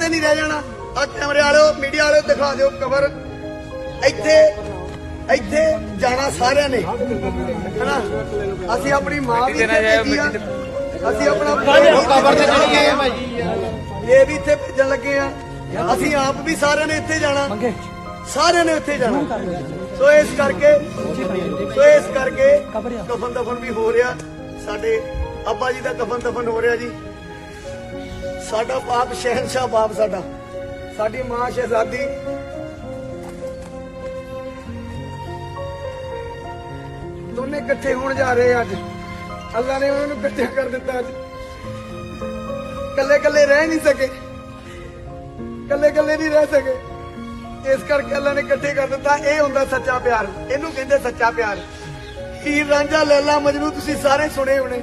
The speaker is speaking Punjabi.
ਕਿਤੇ ਨਹੀਂ ਰਹਿ ਜਾਣਾ। ਆ ਕੈਮਰੇ ਵਾਲਿਓ ਮੀਡੀਆ ਵਾਲਿਓ ਦਿਖਾ ਦਿਓ ਕਵਰ ਇੱਥੇ ਇੱਥੇ ਜਾਣਾ ਸਾਰਿਆਂ ਨੇ। ਹਨਾ? ਅਸੀਂ ਆਪਣੀ ਮਾਂ ਵੀ ਇੱਥੇ ਭੇਜੀ ਆ। ਅਸੀਂ ਆਪਣਾ ਕਵਰ ਤੇ ਚੜ ਗਏ ਇਹ ਵੀ ਇੱਥੇ ਭੇਜਣ ਲੱਗੇ ਆ। ਅਸੀਂ ਆਪ ਵੀ ਸਾਰਿਆਂ ਨੇ ਇੱਥੇ ਜਾਣਾ। ਸਾਰਿਆਂ ਨੇ ਇੱਥੇ ਜਾਣਾ। ਸੋ ਇਸ ਕਰਕੇ ਸੋ ਇਸ ਕਰਕੇ ਕਫਨ ਦਫਨ ਵੀ ਹੋ ਰਿਹਾ। ਸਾਡੇ ਅੱਬਾ ਜੀ ਦਾ ਕਫਨ ਦਫਨ ਹੋ ਰਿਹਾ ਜੀ। ਸਾਡਾ ਬਾਪ ਸ਼ਹਿਨशाह ਬਾਪ ਸਾਡਾ। ਸਾਡੀ ਮਾਂ ਸ਼ਹਿਜ਼ਾਦੀ। ਦੋਨੇ ਇਕੱਠੇ ਹੋਣ ਜਾ ਰਹੇ ਆ ਅੱਜ। ਅੱਲਾ ਨੇ ਉਹਨਾਂ ਨੂੰ ਇਕੱਠੇ ਕਰ ਦਿੱਤਾ ਅੱਜ। ਕੱਲੇ ਕੱਲੇ ਰਹਿ ਨਹੀਂ ਸਕੇ। ਕੱਲੇ ਕੱਲੇ ਨਹੀਂ ਰਹਿ ਸਕੇ। ਇਸ ਕਰਕੇ ਅੱਲਾ ਨੇ ਇਕੱਠੇ ਕਰ ਦਿੱਤਾ। ਇਹ ਹੁੰਦਾ ਸੱਚਾ ਪਿਆਰ। ਇਹਨੂੰ ਕਹਿੰਦੇ ਸੱਚਾ ਪਿਆਰ। ਹੀਰ ਰਾਂਝਾ, ਲੈਲਾ, ਮਜਨੂ, ਤੁਸੀਂ ਸਾਰੇ ਸੁਣੇ ਹੋਣੇ।